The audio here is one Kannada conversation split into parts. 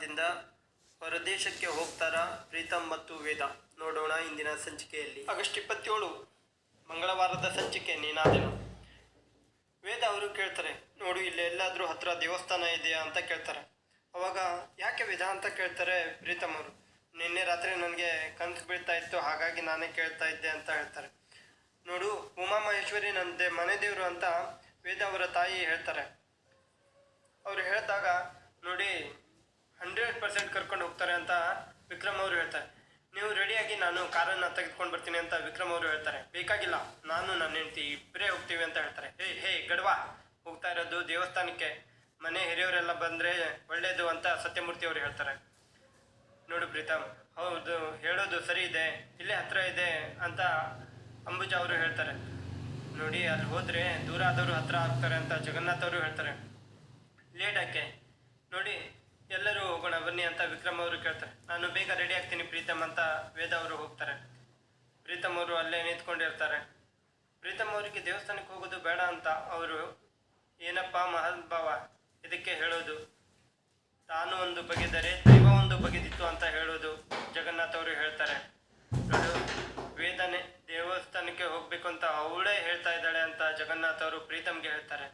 ವಿಮಾನದಿಂದ ಹೊರದೇಶಕ್ಕೆ ಹೋಗ್ತಾರಾ ಪ್ರೀತಮ್ ಮತ್ತು ವೇದ. ನೋಡೋಣ ಇಂದಿನ ಸಂಚಿಕೆಯಲ್ಲಿ. ಆಗಸ್ಟ್ ಇಪ್ಪತ್ತೇಳು, ಮಂಗಳವಾರದ ಸಂಚಿಕೆ ನೀನಾದೆನು. ವೇದ ಅವರು ಕೇಳ್ತಾರೆ, ನೋಡು ಇಲ್ಲಿ ಎಲ್ಲಾದರೂ ಹತ್ರ ದೇವಸ್ಥಾನ ಇದೆಯಾ ಅಂತ ಕೇಳ್ತಾರೆ. ಅವಾಗ ಯಾಕೆ ವೇದ ಅಂತ ಕೇಳ್ತಾರೆ ಪ್ರೀತಮ್ ಅವರು. ನಿನ್ನೆ ರಾತ್ರಿ ನನಗೆ ಕನಸು ಬೀಳ್ತಾ ಇತ್ತು, ಹಾಗಾಗಿ ನಾನೇ ಕೇಳ್ತಾ ಇದ್ದೆ ಅಂತ ಹೇಳ್ತಾರೆ. ನೋಡು ಉಮಾ ಮಹೇಶ್ವರಿ ನಂದೆ ಮನೆ ದೇವರು ಅಂತ ವೇದ ಅವರ ತಾಯಿ ಹೇಳ್ತಾರೆ. ಅವ್ರು ಹೇಳಿದಾಗ, ನೋಡಿ ಹಂಡ್ರೆಡ್ ಪರ್ಸೆಂಟ್ ಕರ್ಕೊಂಡು ಹೋಗ್ತಾರೆ ಅಂತ ವಿಕ್ರಮ್ ಅವರು ಹೇಳ್ತಾರೆ. ನೀವು ರೆಡಿಯಾಗಿ ನಾನು ಕಾರನ್ನು ತೆಗೆದುಕೊಂಡು ಬರ್ತೀನಿ ಅಂತ ವಿಕ್ರಮ್ ಅವರು ಹೇಳ್ತಾರೆ. ಬೇಕಾಗಿಲ್ಲ, ನಾನು ನನ್ನ ಹೆಂಡತಿ ಇಬ್ಬರೇ ಹೋಗ್ತೀವಿ ಅಂತ ಹೇಳ್ತಾರೆ. ಹೇ ಹೇ, ಗಡ್ವಾ, ಹೋಗ್ತಾ ಇರೋದು ದೇವಸ್ಥಾನಕ್ಕೆ. ಮನೆ ಹಿರಿಯವರೆಲ್ಲ ಬಂದರೆ ಒಳ್ಳೆಯದು ಅಂತ ಸತ್ಯಮೂರ್ತಿ ಅವರು ಹೇಳ್ತಾರೆ. ನೋಡು ಪ್ರೀತಮ್, ಹೌದು, ಹೇಳೋದು ಸರಿ ಇದೆ, ಇಲ್ಲೇ ಹತ್ರ ಇದೆ ಅಂತ ಅಂಬುಜಾ ಅವರು ಹೇಳ್ತಾರೆ. ನೋಡಿ, ಅಲ್ಲಿ ಹೋದರೆ ದೂರ ಆದವರು ಹತ್ರ ಆಗ್ತಾರೆ ಅಂತ ಜಗನ್ನಾಥ್ ಅವರು ಹೇಳ್ತಾರೆ. ಲೇಟ್ ನೋಡಿ ಎಲ್ಲರೂ ಹೋಗೋಣ, ಬನ್ನಿ ಅಂತ ವಿಕ್ರಮ್ ಅವರು ಕೇಳ್ತಾರೆ. ನಾನು ಬೇಗ ರೆಡಿ ಆಗ್ತೀನಿ, ಪ್ರೀತಮ್ ಅಂತ ವೇದ ಅವರು ಹೋಗ್ತಾರೆ. ಪ್ರೀತಮ್ ಅವರು ಅಲ್ಲೇ ನಿಂತ್ಕೊಂಡಿರ್ತಾರೆ. ಪ್ರೀತಮ್ ಅವರಿಗೆ ದೇವಸ್ಥಾನಕ್ಕೆ ಹೋಗೋದು ಬೇಡ ಅಂತ ಅವರು, ಏನಪ್ಪ ಮಹಾನುಭಾವ ಇದಕ್ಕೆ ಹೇಳೋದು? ತಾನು ಒಂದು ಬಗೆದರೆ, ದೈವ ಒಂದು ಬಗೆದಿತ್ತು ಅಂತ ಹೇಳೋದು ಜಗನ್ನಾಥ್ ಅವರು ಹೇಳ್ತಾರೆ. ವೇದನೆ ದೇವಸ್ಥಾನಕ್ಕೆ ಹೋಗ್ಬೇಕು ಅಂತ ಅವಳೇ ಹೇಳ್ತಾ ಇದ್ದಾಳೆ ಅಂತ ಜಗನ್ನಾಥ್ ಅವರು ಪ್ರೀತಮ್ಗೆ ಹೇಳ್ತಾರೆ.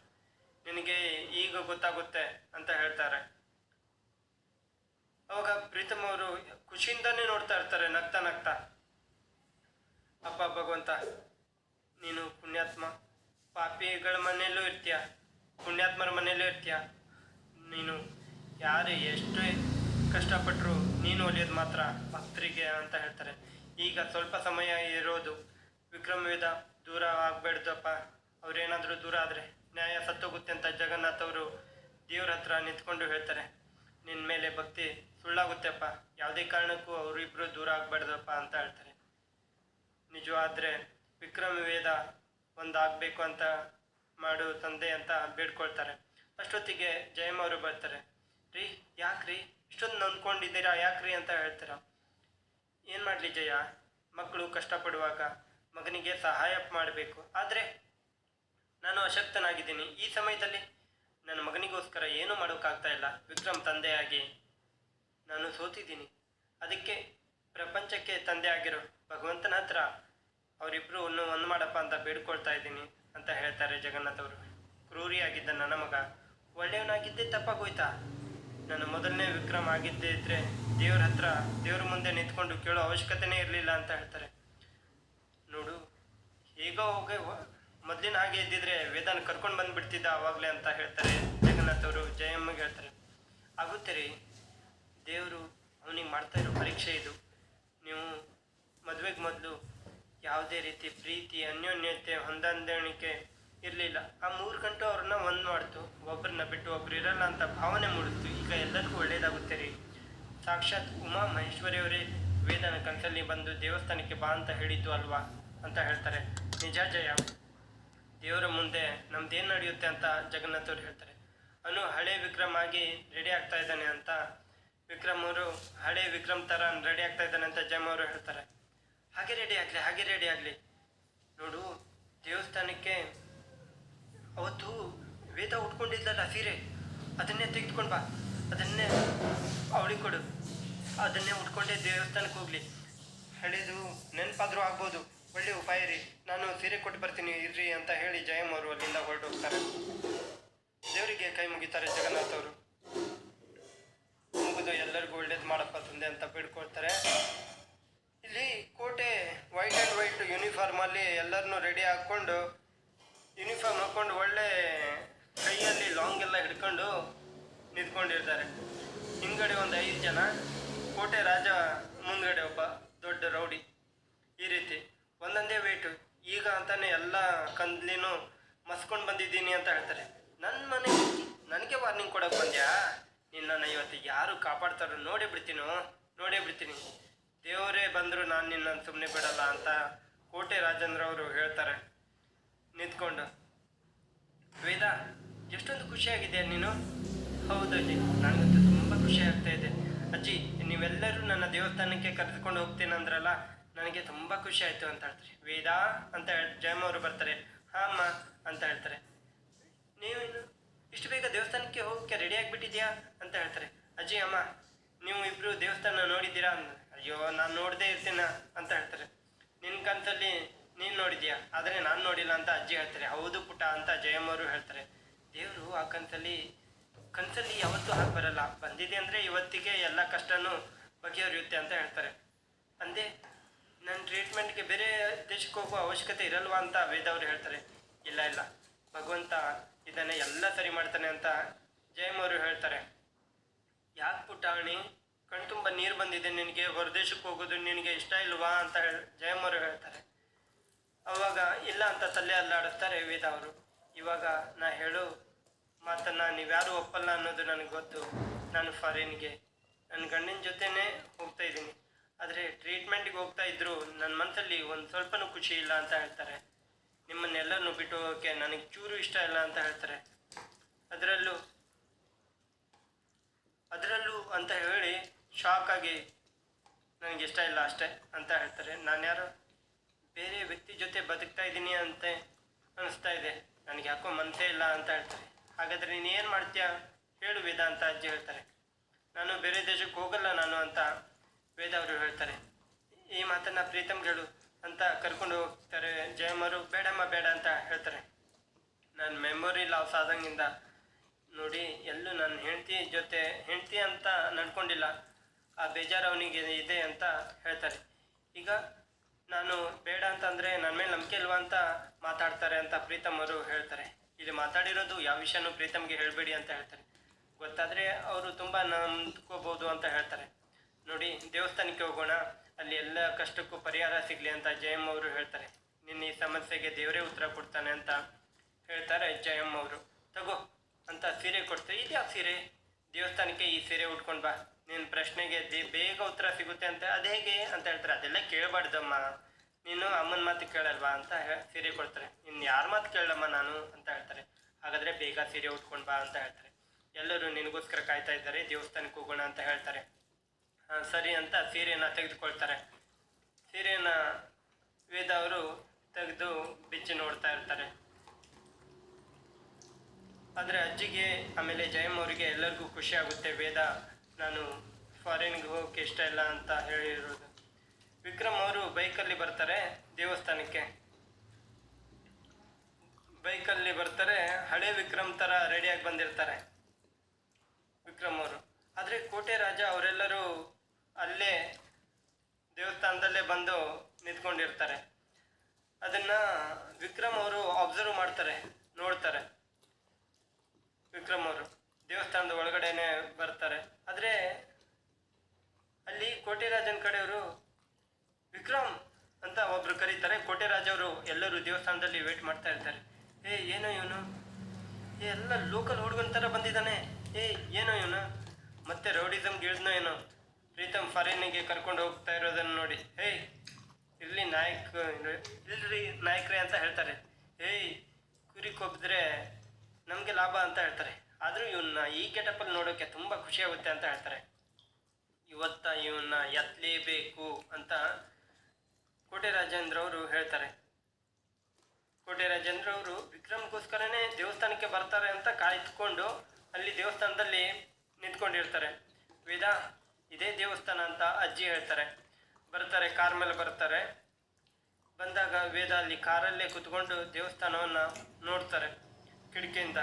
ನಿನಗೆ ಈಗ ಗೊತ್ತಾಗುತ್ತೆ ಅಂತ ಹೇಳ್ತಾರೆ. ಅವಾಗ ಪ್ರೀತಮ್ ಅವರು ಖುಷಿಯಿಂದಾನೇ ನೋಡ್ತಾ ಇರ್ತಾರೆ, ನಗ್ತಾ ನಗ್ತಾ. ಅಪ್ಪ, ಭಗವಂತ, ನೀನು ಪುಣ್ಯಾತ್ಮ. ಪಾಪಿಗಳ ಮನೆಯಲ್ಲೂ ಇರ್ತೀಯ? ಪುಣ್ಯಾತ್ಮರ ಮನೆಯಲ್ಲೂ ಇರ್ತೀಯ? ನೀನು ಯಾರು ಎಷ್ಟೇ ಕಷ್ಟಪಟ್ಟರು ನೀನು ಒಲಿಯೋದು ಮಾತ್ರ ಭಕ್ತರಿಗೆ ಅಂತ ಹೇಳ್ತಾರೆ. ಈಗ ಸ್ವಲ್ಪ ಸಮಯ ಇರೋದು. ವಿಕ್ರಮ ವೇದ ದೂರ ಆಗಬೇಡ್ದಪ್ಪ. ಅವ್ರೇನಾದರೂ ದೂರ ಆದರೆ ನ್ಯಾಯ ಸತ್ತೋಗುತ್ತೆ ಅಂತ ಜಗನ್ನಾಥ್ ಅವರು ದೇವ್ರ ಹತ್ರ ನಿಂತ್ಕೊಂಡು ಹೇಳ್ತಾರೆ. ನಿನ್ನ ಮೇಲೆ ಭಕ್ತಿ ಸುಳ್ಳಾಗುತ್ತೆಪ್ಪ ಯಾವುದೇ ಕಾರಣಕ್ಕೂ ಅವರಿಬ್ಬರು ದೂರ ಆಗಬಾರ್ದಪ್ಪ ಅಂತ ಹೇಳ್ತಾರೆ. ನಿಜವಾದ್ರೆ ವಿಕ್ರಮ ವೇದ ಒಂದಾಗಬೇಕು ಅಂತ ಮಾಡು ತಂದೆ ಅಂತ ಬೇಡ್ಕೊಳ್ತಾರೆ. ಅಷ್ಟೊತ್ತಿಗೆ ಜಯಮ್ಮ ಅವರು ಬರ್ತಾರೆ. ರೀ, ಯಾಕ್ರಿ? ಇಷ್ಟೊಂದು ನೊಂದ್ಕೊಂಡಿದ್ದೀರಾ? ಯಾಕ್ರಿ ಅಂತ ಹೇಳ್ತೀರ. ಏನು ಮಾಡಲಿ ಜಯ? ಮಕ್ಕಳು ಕಷ್ಟಪಡುವಾಗ ಮಗನಿಗೆ ಸಹಾಯ ಮಾಡಬೇಕು. ಆದರೆ ನಾನು ಅಶಕ್ತನಾಗಿದ್ದೀನಿ. ಈ ಸಮಯದಲ್ಲಿ ನನ್ನ ಮಗನಿಗೋಸ್ಕರ ಏನೂ ಮಾಡೋಕ್ಕಾಗ್ತಾ ಇಲ್ಲ. ವಿಕ್ರಮ್ ತಂದೆಯಾಗಿ ನಾನು ಸೋತಿದ್ದೀನಿ. ಅದಕ್ಕೆ ಪ್ರಪಂಚಕ್ಕೆ ತಂದೆ ಆಗಿರೋ ಭಗವಂತನ ಹತ್ರ ಅವರಿಬ್ಬರು ಒಂದು ಒಂದು ಮಾಡಪ್ಪ ಅಂತ ಬೇಡ್ಕೊಳ್ತಾ ಇದ್ದೀನಿ ಅಂತ ಹೇಳ್ತಾರೆ ಜಗನ್ನಾಥ್ ಅವರು. ಕ್ರೂರಿಯಾಗಿದ್ದ ನನ್ನ ಮಗ. ಒಳ್ಳೆಯವನಾಗಿದ್ದೇ ತಪ್ಪಾಗೋಯ್ತಾ? ನನ್ನ ಮೊದಲನೇ ವಿಕ್ರಮ್ ಆಗಿದ್ದೇ ಇದ್ರೆ ದೇವ್ರ ಹತ್ರ ದೇವ್ರ ಮುಂದೆ ನಿಂತ್ಕೊಂಡು ಕೇಳೋ ಅವಶ್ಯಕತೆನೇ ಇರಲಿಲ್ಲ ಅಂತ ಹೇಳ್ತಾರೆ. ನೋಡು, ಹೇಗೋ ಹೋಗೇ ಮೊದಲಿನ ಹಾಗೆ ಇದ್ದಿದ್ರೆ ವೇದನ ಕರ್ಕೊಂಡು ಬಂದ್ಬಿಡ್ತಿದ್ದ ಆವಾಗಲೇ ಅಂತ ಹೇಳ್ತಾರೆ ಜಗನ್ನಾಥ್ ಅವರು ಜಯಮ್ಮಗೆ ಹೇಳ್ತಾರೆ. ಆಗುತ್ತೆ ರೀ ದೇವರು ಅವನಿಗೆ ಮಾಡ್ತಾ ಇರೋ ಪರೀಕ್ಷೆ ಇದು. ನೀವು ಮದುವೆಗೆ ಮೊದಲು ಯಾವುದೇ ರೀತಿ ಪ್ರೀತಿ, ಅನ್ಯೋನ್ಯತೆ, ಹೊಂದಾಣಿಕೆ ಇರಲಿಲ್ಲ. ಆ ಮೂರು ಗಂಟು ಅವ್ರನ್ನ ಒಂದು ಮಾಡ್ತು. ಒಬ್ಬರನ್ನ ಬಿಟ್ಟು ಒಬ್ರು ಇರಲ್ಲ ಅಂತ ಭಾವನೆ ಮೂಡಿತು ಈಗ ಎಲ್ಲರಿಗೂ ಒಳ್ಳೇದಾಗುತ್ತೆ ರೀ. ಸಾಕ್ಷಾತ್ ಉಮಾ ಮಹೇಶ್ವರಿಯವರೇ ವೇದನ ಕನಸಲ್ಲಿ ಬಂದು ದೇವಸ್ಥಾನಕ್ಕೆ ಬಾ ಅಂತ ಹೇಳಿದ್ದು ಅಲ್ವಾ ಅಂತ ಹೇಳ್ತಾರೆ. ನಿಜ ಜಯ. ದೇವರ ಮುಂದೆ ನಮ್ದೇನು ನಡೆಯುತ್ತೆ ಅಂತ ಜಗನ್ನಾಥವ್ರು ಹೇಳ್ತಾರೆ. ಅನು ಹಳೆ ವಿಕ್ರಮ್ ಆಗಿ ರೆಡಿ ಆಗ್ತಾ ಇದ್ದಾನೆ ಅಂತ ವಿಕ್ರಮ್ ಅವರು ಹಳೆ ವಿಕ್ರಮ್ ಥರ ರೆಡಿ ಆಗ್ತಾ ಇದ್ದಾನೆ ಅಂತ ಜಮ್ ಅವರು ಹೇಳ್ತಾರೆ. ಹಾಗೆ ರೆಡಿ ಆಗಲಿ, ಹಾಗೆ ರೆಡಿ ಆಗಲಿ. ನೋಡು, ದೇವಸ್ಥಾನಕ್ಕೆ ಅವತ್ತು ವೇದ ಉಟ್ಕೊಂಡಿದ್ದಲ್ಲ ಸೀರೆ, ಅದನ್ನೇ ತೆಗೆದುಕೊಂಡು ಬಾ. ಅದನ್ನೇ ಅವಳಿಗೆ ಕೊಡು. ಅದನ್ನೇ ಉಟ್ಕೊಂಡೇ ದೇವಸ್ಥಾನಕ್ಕೆ ಹೋಗಲಿ. ಹಳೇದು ನೆನಪಾದರೂ ಆಗ್ಬೋದು. ಒಳ್ಳೆ ಉಪಾಯ ರೀ ನಾನು ಸೀರೆ ಕೊಟ್ಟು ಬರ್ತೀನಿ, ಇರ್ರಿ ಅಂತ ಹೇಳಿ ಜಯಮ್ ಅವರು ಅಲ್ಲಿಂದ ಹೊರಟೋಗ್ತಾರೆ. ದೇವರಿಗೆ ಕೈ ಮುಗಿತಾರೆ ಜಗನ್ನಾಥ್ ಅವರು. ಮುಗಿದು ಎಲ್ಲರಿಗೂ ಒಳ್ಳೇದು ಮಾಡಪ್ಪ ತಂದೆ ಅಂತ ಬಿಡ್ಕೊಳ್ತಾರೆ. ಇಲ್ಲಿ ಕೋಟೆ ವೈಟ್ ಆ್ಯಂಡ್ ವೈಟ್ ಯೂನಿಫಾರ್ಮಲ್ಲಿ ಎಲ್ಲರನ್ನೂ ರೆಡಿ ಹಾಕ್ಕೊಂಡು ಯೂನಿಫಾರ್ಮ್ ಹಾಕ್ಕೊಂಡು ಒಳ್ಳೆ ಕೈಯಲ್ಲಿ ಲಾಂಗ್ ಎಲ್ಲ ಹಿಡ್ಕೊಂಡು ನಿಂತ್ಕೊಂಡಿರ್ತಾರೆ. ಹಿಂದ್ಗಡೆ ಒಂದು ಐದು ಜನ, ಕೋಟೆ ರಾಜ ಮುಂದ್ಗಡೆ ಒಬ್ಬ ದೊಡ್ಡ ರೌಡಿ. ಈ ರೀತಿ ಒಂದೊಂದೇ ವೇಟು ಈಗ ಅಂತಾನೆ ಎಲ್ಲ ಕಂದ್ಲಿನೂ ಮಸ್ಕೊಂಡು ಬಂದಿದ್ದೀನಿ ಅಂತ ಹೇಳ್ತಾರೆ. ನನ್ನ ಮನೆ, ನನಗೆ ವಾರ್ನಿಂಗ್ ಕೊಡೋಕೆ ಬಂದ್ಯಾ? ನಿನ್ನನ್ನು ಇವತ್ತು ಯಾರು ಕಾಪಾಡ್ತಾರೋ ನೋಡೇ ಬಿಡ್ತೀನೋ, ನೋಡೇ ಬಿಡ್ತೀನಿ. ದೇವರೇ ಬಂದರೂ ನಾನು ನಿನ್ನನ್ನು ಸುಮ್ಮನೆ ಬಿಡಲ್ಲ ಅಂತ ಕೋಟೆ ರಾಜೇಂದ್ರ ಅವರು ಹೇಳ್ತಾರೆ. ನಿಂತ್ಕೊಂಡು, ವೇದ, ಎಷ್ಟೊಂದು ಖುಷಿಯಾಗಿದೆ ನೀನು? ಹೌದು ಅಜ್ಜಿ ನನಗಂತೂ ತುಂಬ ಖುಷಿ ಆಗ್ತಾ ಇದೆ. ಅಜ್ಜಿ, ನೀವೆಲ್ಲರೂ ನನ್ನ ದೇವಸ್ಥಾನಕ್ಕೆ ಕರೆದುಕೊಂಡು ಹೋಗ್ತೀನಂದ್ರಲ್ಲ ನನಗೆ ತುಂಬ ಖುಷಿ ಆಯಿತು ಅಂತ ಹೇಳ್ತಾರೆ. ವೇದ ಅಂತ ಹೇಳಿ, ಜಯಮ್ಮ ಅವರು ಬರ್ತಾರೆ. ಹಾಂ, ಅಮ್ಮ ಅಂತ ಹೇಳ್ತಾರೆ. ನೀವು ಇಷ್ಟು ಬೇಗ ದೇವಸ್ಥಾನಕ್ಕೆ ಹೋಗೋಕ್ಕೆ ರೆಡಿ ಆಗಿಬಿಟ್ಟಿದ್ಯಾ ಅಂತ ಹೇಳ್ತಾರೆ. ಅಜ್ಜಿ, ಅಮ್ಮ, ನೀವು ಇಬ್ಬರು ದೇವಸ್ಥಾನ ನೋಡಿದ್ದೀರಾ ಅಯ್ಯೋ, ನಾನು ನೋಡದೇ ಇರ್ತೀನ ಅಂತ ಹೇಳ್ತಾರೆ. ನಿನ್ನ ಕಂತಲ್ಲಿ ನೀನು ನೋಡಿದ್ಯಾ? ಆದರೆ ನಾನು ನೋಡಿಲ್ಲ ಅಂತ ಅಜ್ಜಿ ಹೇಳ್ತಾರೆ. ಹೌದು ಪುಟ ಅಂತ ಜಯಮ್ಮವರು ಹೇಳ್ತಾರೆ. ದೇವರು ಆ ಕಂತಲ್ಲಿ ಕಂತಲ್ಲಿ ಯಾವತ್ತೂ ಹಾಗೆ ಬರಲ್ಲ. ಬಂದಿದೆ ಅಂದರೆ ಇವತ್ತಿಗೆ ಎಲ್ಲ ಕಷ್ಟನೂ ಬಗೆಹರಿಯುತ್ತೆ ಅಂತ ಹೇಳ್ತಾರೆ. ಅಂದೆ ನನ್ನ ಟ್ರೀಟ್ಮೆಂಟ್ಗೆ ಬೇರೆ ದೇಶಕ್ಕೆ ಹೋಗುವ ಅವಶ್ಯಕತೆ ಇರಲ್ವಾ ಅಂತ ವೇದವರು ಹೇಳ್ತಾರೆ. ಇಲ್ಲ ಇಲ್ಲ. ಭಗವಂತ ಇದನ್ನು ಎಲ್ಲ ಸರಿ ಮಾಡ್ತಾನೆ ಅಂತ ಜಯಮ್ ಅವರು ಹೇಳ್ತಾರೆ. ಯಾಕೆ ಪುಟಾಣಿ ಕಣ್ತುಂಬ ನೀರು ಬಂದಿದೆ, ನಿನಗೆ ಹೊರದೇಶಕ್ಕೆ ಹೋಗೋದು ನಿನಗೆ ಇಷ್ಟ ಇಲ್ವಾ ಅಂತ ಹೇಳಿ ಜಯಮ್ ಹೇಳ್ತಾರೆ. ಅವಾಗ ಇಲ್ಲ ಅಂತ ತಲೆ ಅಲ್ಲಾಡಿಸ್ತಾರೆ ವೇದ ಅವರು. ಇವಾಗ ನಾ ಹೇಳು ಮಾತನ್ನ ನೀವ್ಯಾರು ಒಪ್ಪಲ್ಲ ಅನ್ನೋದು ನನಗೆ ಗೊತ್ತು. ನಾನು ಫಾರಿನ್ಗೆ. ನನ್ನ ಗಂಡಿನ ಜೊತೆನೇ ಹೋಗ್ತಾ ಇದ್ದೀನಿ. ಆದರೆ ಟ್ರೀಟ್ಮೆಂಟ್ಗೆ ಹೋಗ್ತಾ ಇದ್ರು ನನ್ನ ಮನಸ್ಸಲ್ಲಿ ಒಂದು ಸ್ವಲ್ಪನೂ ಖುಷಿ ಇಲ್ಲ ಅಂತ ಹೇಳ್ತಾರೆ. ನಿಮ್ಮನ್ನೆಲ್ಲರನ್ನು ಬಿಟ್ಟು ಹೋಗೋಕ್ಕೆ ನನಗೆ ಚೂರು ಇಷ್ಟ ಇಲ್ಲ ಅಂತ ಹೇಳ್ತಾರೆ. ಅದರಲ್ಲೂ ಅದರಲ್ಲೂ ಅಂತ ಹೇಳಿ ಶಾಕ್ ಆಗಿ ನನಗೆ ಇಷ್ಟ ಇಲ್ಲ ಅಷ್ಟೇ ಅಂತ ಹೇಳ್ತಾರೆ. ನಾನು ಯಾರೋ ಬೇರೆ ವ್ಯಕ್ತಿ ಜೊತೆ ಬದುಕ್ತಾ ಇದ್ದೀನಿ ಅಂತ ಅನಿಸ್ತಾ ಇದೆ. ನನಗೆ ಯಾಕೋ ಮನಸ್ಸೇ ಇಲ್ಲ ಅಂತ ಹೇಳ್ತಾರೆ. ಹಾಗಾದರೆ ನೀನು ಏನು ಮಾಡ್ತೀಯಾ? ಹೇಳು ವೇದ ಅಂತ ಅಜ್ಜಿ ಹೇಳ್ತಾರೆ. ನಾನು ಬೇರೆ ದೇಶಕ್ಕೆ ಹೋಗಲ್ಲ ನಾನು ಅಂತ ವೇದ ಅವರು ಹೇಳ್ತಾರೆ. ಈ ಮಾತನ್ನು ಪ್ರೀತಮ್ ಹೇಳು ಅಂತ ಕರ್ಕೊಂಡು ಹೋಗ್ತಾರೆ. ಜಯಮ್ಮರು, ಬೇಡಮ್ಮ, ಬೇಡ ಅಂತ ಹೇಳ್ತಾರೆ. ನನ್ನ ಮೆಮೊರಿ ಲಾಸ್ ಆದಂಗಿಂದ ನೋಡಿ, ಎಲ್ಲೂ ನನ್ನ ಹೆಂಡತಿ ಜೊತೆ, ಹೆಂಡತಿ ಅಂತ ನಡ್ಕೊಂಡಿಲ್ಲ. ಆ ಬೇಜಾರು ಅವನಿಗೆ ಇದೆ ಅಂತ ಹೇಳ್ತಾರೆ. ಈಗ ನಾನು ಬೇಡ ಅಂತಂದರೆ ನನ್ನ ಮೇಲೆ ನಂಬಿಕೆ ಇಲ್ವಾ ಅಂತ ಮಾತಾಡ್ತಾರೆ ಅಂತ ಪ್ರೀತಮ್ ಅವರು ಹೇಳ್ತಾರೆ. ಇಲ್ಲಿ ಮಾತಾಡಿರೋದು ಯಾವ ವಿಷಯನೂ ಪ್ರೀತಮ್ಗೆ ಹೇಳಬೇಡಿ ಅಂತ ಹೇಳ್ತಾರೆ. ಗೊತ್ತಾದರೆ ಅವರು ತುಂಬ ನಂಬ್ಕೋಬೋದು ಅಂತ ಹೇಳ್ತಾರೆ. ನೋಡಿ, ದೇವಸ್ಥಾನಕ್ಕೆ ಹೋಗೋಣ. ಅಲ್ಲಿ ಎಲ್ಲ ಕಷ್ಟಕ್ಕೂ ಪರಿಹಾರ ಸಿಗಲಿ ಅಂತ ಜಯಮ್ಮ ಅವರು ಹೇಳ್ತಾರೆ. ನಿನ್ನ ಈ ಸಮಸ್ಯೆಗೆ ದೇವರೇ ಉತ್ತರ ಕೊಡ್ತಾನೆ ಅಂತ ಹೇಳ್ತಾರೆ ಜಯಮ್ಮ ಅವರು. ತಗೋ, ಅಂತ ಸೀರೆ ಕೊಡ್ತಾರೆ ಇದ್ಯಾವ ಸೀರೆ? ದೇವಸ್ಥಾನಕ್ಕೆ ಈ ಸೀರೆ ಉಟ್ಕೊಂಡು ಬಾ. ನಿನ್ನ ಪ್ರಶ್ನೆಗೆ ದೇ ಬೇಗ ಉತ್ತರ ಸಿಗುತ್ತೆ ಅಂತ ಅದು ಹೇಗೆ ಅಂತ ಹೇಳ್ತಾರೆ. ಅದೆಲ್ಲ ಕೇಳಬಾರ್ದಮ್ಮ. ನೀನು ಅಮ್ಮನ ಮಾತು ಕೇಳಲ್ವಾ ಅಂತ ಹೇಳಿ ಸೀರೆ ಕೊಡ್ತಾರೆ. ಇನ್ನು ಯಾರ ಮಾತು ಕೇಳಮ್ಮ ನಾನು ಅಂತ ಹೇಳ್ತಾರೆ. ಹಾಗಾದರೆ ಬೇಗ ಸೀರೆ ಉಟ್ಕೊಂಡು ಬಾ ಅಂತ ಹೇಳ್ತಾರೆ. ಎಲ್ಲರೂ ನಿನಗೋಸ್ಕರ ಕಾಯ್ತಾ ಇದ್ದಾರೆ. ದೇವಸ್ಥಾನಕ್ಕೆ ಹೋಗೋಣ ಅಂತ ಹೇಳ್ತಾರೆ. ಸರಿ ಅಂತ ಸೀರೆಯನ್ನು ತೆಗೆದುಕೊಳ್ತಾರೆ. ಸೀರೆಯನ್ನು ವೇದ ಅವರು ತೆಗೆದು ಬಿಚ್ಚಿ ನೋಡ್ತಾ ಇರ್ತಾರೆ. ಆದರೆ ಅಜ್ಜಿಗೆ, ಆಮೇಲೆ ಜಯಮ್ ಅವರಿಗೆ ಎಲ್ಲರಿಗೂ ಖುಷಿ ಆಗುತ್ತೆ, ವೇದ ನಾನು ಫಾರಿನ್ಗೆ ಹೋಗೋಕ್ಕೆ ಇಷ್ಟ ಇಲ್ಲ ಅಂತ ಹೇಳಿರೋದು. ವಿಕ್ರಮ್ ಅವರು ಬೈಕಲ್ಲಿ ಬರ್ತಾರೆ ದೇವಸ್ಥಾನಕ್ಕೆ. ಬೈಕಲ್ಲಿ ಬರ್ತಾರೆ, ಹಳೆ ವಿಕ್ರಮ್ ಥರ ರೆಡಿಯಾಗಿ ಬಂದಿರ್ತಾರೆ. ವಿಕ್ರಮ್ ಅವರು. ಆದರೆ ಕೋಟೆ ರಾಜ ಅವರೆಲ್ಲರೂ ಅಲ್ಲೇ ದೇವಸ್ಥಾನದಲ್ಲೇ ಬಂದು ನಿಂತ್ಕೊಂಡಿರ್ತಾರೆ. ಅದನ್ನ ವಿಕ್ರಮ್ ಅವರು ಅಬ್ಸರ್ವ್ ಮಾಡ್ತಾರೆ, ನೋಡ್ತಾರೆ. ವಿಕ್ರಮ್ ಅವರು ದೇವಸ್ಥಾನದ ಒಳಗಡೆನೆ ಬರ್ತಾರೆ. ಆದರೆ ಅಲ್ಲಿ ಕೋಟೆರಾಜನ ಕಡೆಯವರು ವಿಕ್ರಮ್ ಅಂತ ಒಬ್ರು ಕರೀತಾರೆ. ಕೋಟೆರಾಜ್ ಅವರು ಎಲ್ಲರೂ ದೇವಸ್ಥಾನದಲ್ಲಿ ವೇಟ್ ಮಾಡ್ತಾ ಇರ್ತಾರೆ. ಏ, ಏನೋ ಇವನು? ಎಲ್ಲ ಲೋಕಲ್ ಹುಡುಗನ ಥರ ಬಂದಿದ್ದಾನೆ ಏ, ಏನೋ ಇವನು? ಮತ್ತೆ ರೌಡಿಸಮ್ಗೆ ಇಳಿದ್ನೋ ಏನೋ? ಪ್ರೀತಮ್ ಫಾರಿನ್ನಿಗೆ ಕರ್ಕೊಂಡು ಹೋಗ್ತಾ ಇರೋದನ್ನು ನೋಡಿ. ಹೇಯ್ ಇಲ್ಲಿ ನಾಯಕ್ ಇಲ್ರಿ ನಾಯಕ್ರೆ ಅಂತ ಹೇಳ್ತಾರೆ. ಹೇಯ್, ಕುರಿ ಕೊಬ್ಬಿದ್ರೆ ನಮಗೆ ಲಾಭ ಅಂತ ಹೇಳ್ತಾರೆ. ಆದರೂ ಇವನ್ನ ಈ ಗೆಟಪಲ್ಲಿ ನೋಡೋಕ್ಕೆ ತುಂಬ ಖುಷಿ ಆಗುತ್ತೆ ಅಂತ ಹೇಳ್ತಾರೆ. ಇವತ್ತ ಇವನ್ನ ಎತ್ತಲೇಬೇಕು ಅಂತ ಕೋಟೆ ರಾಜೇಂದ್ರ ಅವರು ಹೇಳ್ತಾರೆ. ಕೋಟೆ ರಾಜೇಂದ್ರ ಅವರು ವಿಕ್ರಮ್ಗೋಸ್ಕರನೇ ದೇವಸ್ಥಾನಕ್ಕೆ ಬರ್ತಾರೆ ಅಂತ ಕಾಯ್ದುಕೊಂಡು ಅಲ್ಲಿ ದೇವಸ್ಥಾನದಲ್ಲಿ ನಿಂತ್ಕೊಂಡಿರ್ತಾರೆ. ವೇದ ಇದೇ ದೇವಸ್ಥಾನ ಅಂತ ಅಜ್ಜಿ ಹೇಳ್ತಾರೆ. ಬರ್ತಾರೆ, ಕಾರ್ ಮೇಲೆ ಬರ್ತಾರೆ. ಬಂದಾಗ ವೇದ ಅಲ್ಲಿ ಕಾರಲ್ಲೇ ಕುತ್ಕೊಂಡು ದೇವಸ್ಥಾನವನ್ನು ನೋಡ್ತಾರೆ ಕಿಟಕಿಯಿಂದ.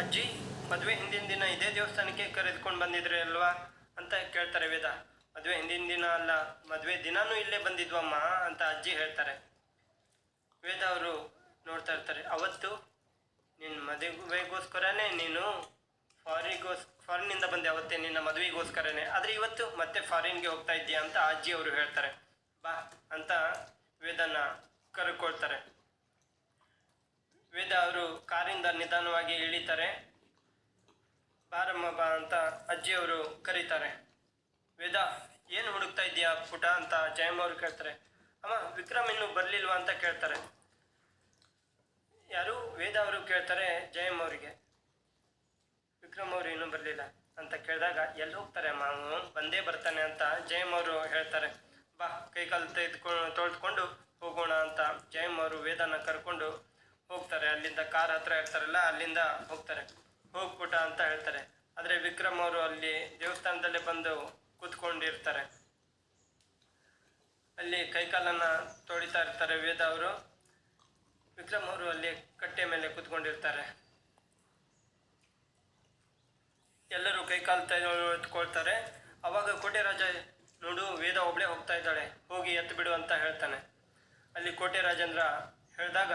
ಅಜ್ಜಿ, ಮದುವೆ ಹಿಂದಿನ ದಿನ ಇದೇ ದೇವಸ್ಥಾನಕ್ಕೆ ಕರೆದುಕೊಂಡು ಬಂದಿದ್ರಿ ಅಲ್ವಾ ಅಂತ ಕೇಳ್ತಾರೆ ವೇದ. ಮದುವೆ ಹಿಂದಿನ ದಿನ ಅಲ್ಲ, ಮದುವೆ ದಿನಾನೂ ಇಲ್ಲೇ ಬಂದಿದ್ವಮ್ಮ ಅಂತ ಅಜ್ಜಿ ಹೇಳ್ತಾರೆ. ವೇದ ಅವರು ನೋಡ್ತಾ ಇರ್ತಾರೆ, ಅವತ್ತು ನಿನ್ನ ಮದುವೆಗೋಸ್ಕರನೇ ನೀನು ಫಾರಿಗೋಸ್, ಫಾರಿನ್ನಿಂದ ಬಂದೆ, ಅವತ್ತೇ ನಿನ್ನ ಮದುವೆಗೋಸ್ಕರನೇ. ಆದರೆ ಇವತ್ತು ಮತ್ತೆ ಫಾರಿನ್ಗೆ ಹೋಗ್ತಾ ಇದ್ದೀಯಾ ಅಂತ ಅಜ್ಜಿ ಅವರು ಹೇಳ್ತಾರೆ. ಬಾ ಅಂತ ವೇದನ ಕರ್ಕೊಳ್ತಾರೆ. ವೇದ ಅವರು ಕಾರಿಂದ ನಿಧಾನವಾಗಿ ಇಳಿತಾರೆ. ಬಾರಮ್ಮ ಬಾ ಅಂತ ಅಜ್ಜಿಯವರು ಕರೀತಾರೆ. ವೇದ, ಏನು ಹುಡುಕ್ತಾ ಇದೆಯಾ ಪುಟ ಅಂತ ಜಯಮ್ಮ ಅವರು ಕೇಳ್ತಾರೆ. ಅಮ್ಮ, ವಿಕ್ರಮ್ ಇನ್ನೂ ಬರಲಿಲ್ವಾ ಅಂತ ಕೇಳ್ತಾರೆ. ಯಾರು? ವೇದ ಅವರು ಕೇಳ್ತಾರೆ ಜಯಮ್ಮ ಅವರಿಗೆ. ವಿಕ್ರಮ್ ಅವರು ಇನ್ನೂ ಬರಲಿಲ್ಲ ಅಂತ ಕೇಳಿದಾಗ, ಎಲ್ಲಿ ಹೋಗ್ತಾರೆ ಮಾವು ಬಂದೇ ಬರ್ತಾನೆ ಅಂತ ಜಯಮ್ ಅವರು ಹೇಳ್ತಾರೆ. ಬಾ, ಕೈಕಾಲು ತೆಗೆದುಕೊಂಡು ತೊಳೆದುಕೊಂಡು ಹೋಗೋಣ ಅಂತ ಜಯಮ್ ಅವರು ವೇದನ ಕರ್ಕೊಂಡು ಹೋಗ್ತಾರೆ. ಅಲ್ಲಿಂದ ಕಾರ್ ಹತ್ರ ಇರ್ತಾರಲ್ಲ, ಅಲ್ಲಿಂದ ಹೋಗ್ತಾರೆ. ಹೋಗ್ಬಿಟ್ಟ ಅಂತ ಹೇಳ್ತಾರೆ. ಆದರೆ ವಿಕ್ರಮ್ ಅವರು ಅಲ್ಲಿ ದೇವಸ್ಥಾನದಲ್ಲೇ ಬಂದು ಕೂತ್ಕೊಂಡಿರ್ತಾರೆ. ಅಲ್ಲಿ ಕೈಕಾಲನ್ನು ತೊಳಿತಾ ಇರ್ತಾರೆ ವೇದ ಅವರು. ವಿಕ್ರಮ್ ಅವರು ಅಲ್ಲಿ ಕಟ್ಟೆ ಮೇಲೆ ಕೂತ್ಕೊಂಡಿರ್ತಾರೆ. ಎಲ್ಲರೂ ಕೈಕಾಲು ಎತ್ಕೊಳ್ತಾರೆ. ಅವಾಗ ಕೋಟೆ ರಾಜ ನೋಡು, ವೇದ ಒಬ್ಳೆ ಹೋಗ್ತಾ ಇದ್ದಾಳೆ. ಹೋಗಿ ಎತ್ತು ಬಿಡು ಅಂತ ಹೇಳ್ತಾನೆ. ಅಲ್ಲಿ ಕೋಟೆ ರಾಜೇಂದ್ರ ಹೇಳಿದಾಗ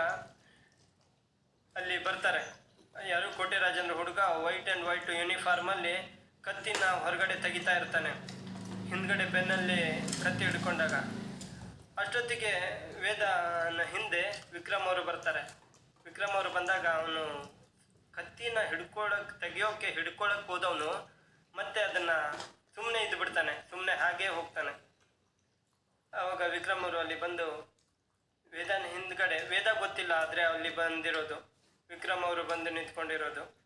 ಅಲ್ಲಿ ಬರ್ತಾರೆ. ಯಾರು? ಕೋಟೆ ರಾಜೇಂದ್ರ ಹುಡುಗ ವೈಟ್ ಆ್ಯಂಡ್ ವೈಟ್ ಯೂನಿಫಾರ್ಮಲ್ಲಿ ಕತ್ತಿನ ಹೊರಗಡೆ ತೆಗಿತಾ ಇರ್ತಾನೆ. ಹಿಂದ್ಗಡೆ ಬೆನ್ನಲ್ಲಿ ಕತ್ತಿ ಹಿಡ್ಕೊಂಡಾಗ. ಅಷ್ಟೊತ್ತಿಗೆ ವೇದನ ಹಿಂದೆ ವಿಕ್ರಮ್ ಅವರು ಬರ್ತಾರೆ ವಿಕ್ರಮ್ ಅವರು ಬಂದಾಗ ಅವನು ಕತ್ತಿನ ಹಿಡ್ಕೊಳಕ್ ತೆಗಿಯೋಕೆ ಹಿಡ್ಕೊಳಕ್ ಹೋದವನು ಮತ್ತೆ ಅದನ್ನ ಸುಮ್ಮನೆ ಇದ್ದು ಬಿಡ್ತಾನೆ ಸುಮ್ಮನೆ ಹಾಗೆ ಹೋಗ್ತಾನೆ. ಅವಾಗ ವಿಕ್ರಮ್ ಅವರು ಅಲ್ಲಿ ಬಂದು ವೇದನ ಹಿಂದ್ಗಡೆ, ವೇದ ಗೊತ್ತಿಲ್ಲ ಆದರೆ ಅಲ್ಲಿ ಬಂದಿರೋದು. ವಿಕ್ರಮ್ ಅವರು ಬಂದು ನಿಂತ್ಕೊಂಡಿರೋದು.